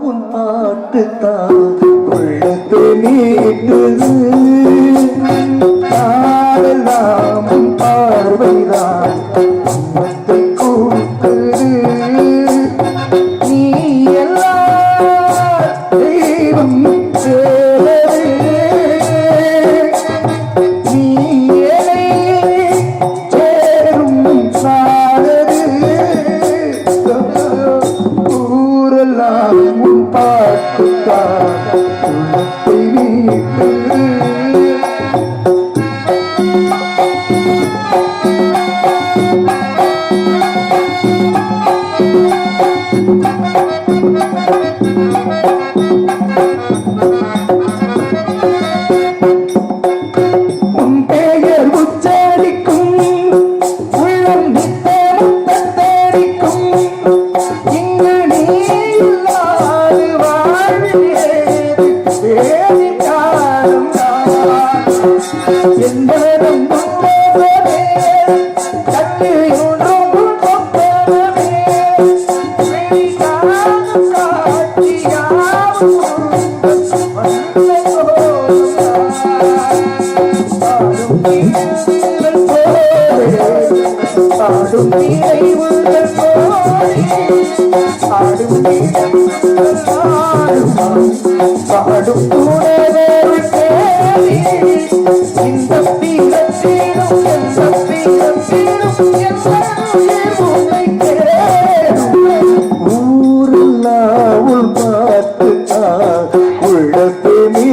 உன் பாட்டு தான் உள்ளத்தை நீட்டுது. பார்வைதான் கூட்டுது ஆடும் வீடை உள்ளம் ஆடும் பாடும் இந்த பீடம் தீடும் உள் பார்த்து உள்ளத்தை நீ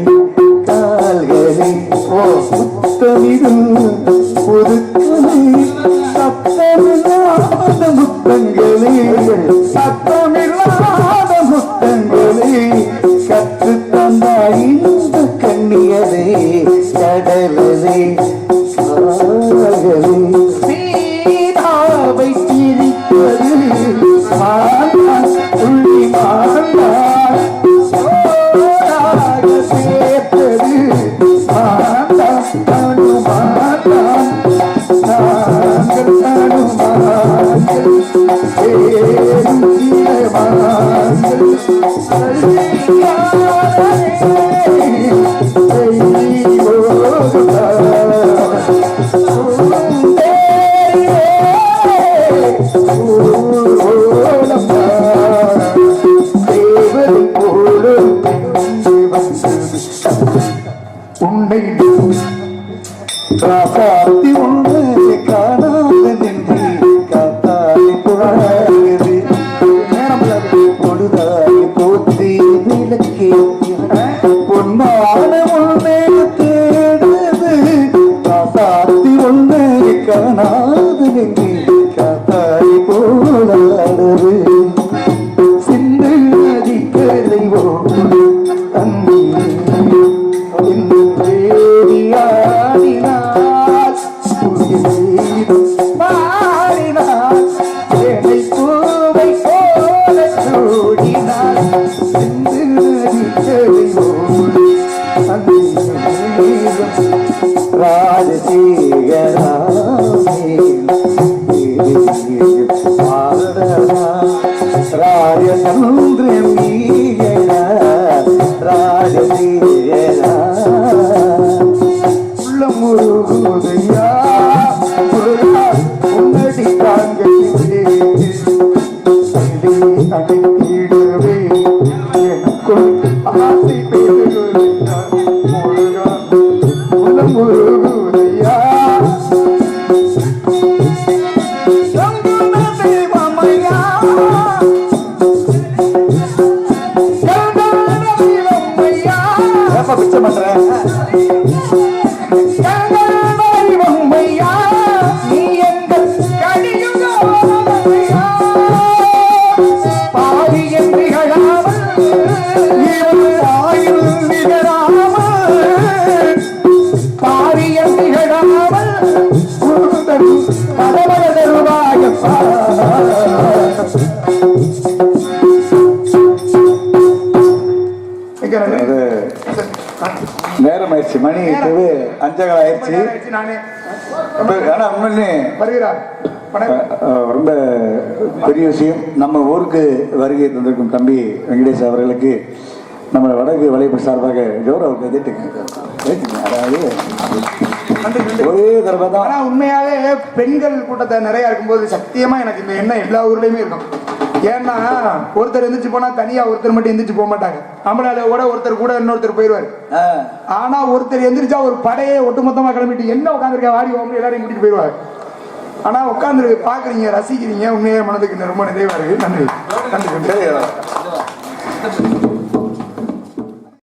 Jesus. ராஜசீகராமே நேரம் ஆயிடுச்சு மணி இப்பவே அஞ்சகல் ஆயிடுச்சு ஆனா உண்மையிலே ரொம்ப பெரிய விஷயம். நம்ம ஊருக்கு வருகை தந்திருக்கும் தம்பி வெங்கடேஷ் அவர்களுக்கு நம்ம வடக்கு வலைப்பு சார்பாக கௌரவ எதிர்த்துங்க அதாவது ஒரே தடவை தான். ஆனா உண்மையாவே பெண்கள் கூட்டத்தை நிறைய இருக்கும்போது சத்தியமா எனக்கு இந்த எண்ணம் எல்லா ஊர்லயுமே இருக்கும். ஏன்னா ஒருத்தர் எந்திரிச்சு போனா தனியா ஒருத்தர் மட்டும் எந்திரிச்சு போக மாட்டாங்க. நம்மளால கூட ஒருத்தர் கூட இன்னொருத்தர் போயிடுவாரு ஆனா ஒருத்தர் எந்திரிச்சா ஒரு படையே ஒட்டுமொத்தமா கிளம்பிட்டு என்ன உட்காந்துருக்க வாடி ஓம்பி எல்லாரையும் கூட்டிட்டு போயிடுவாரு ஆனா உட்காந்து பாக்குறீங்க ரசிக்கிறீங்க. உண்மையே மனதுக்கு ரொம்ப நிறைவா இருக்கு. நன்றி. நன்றி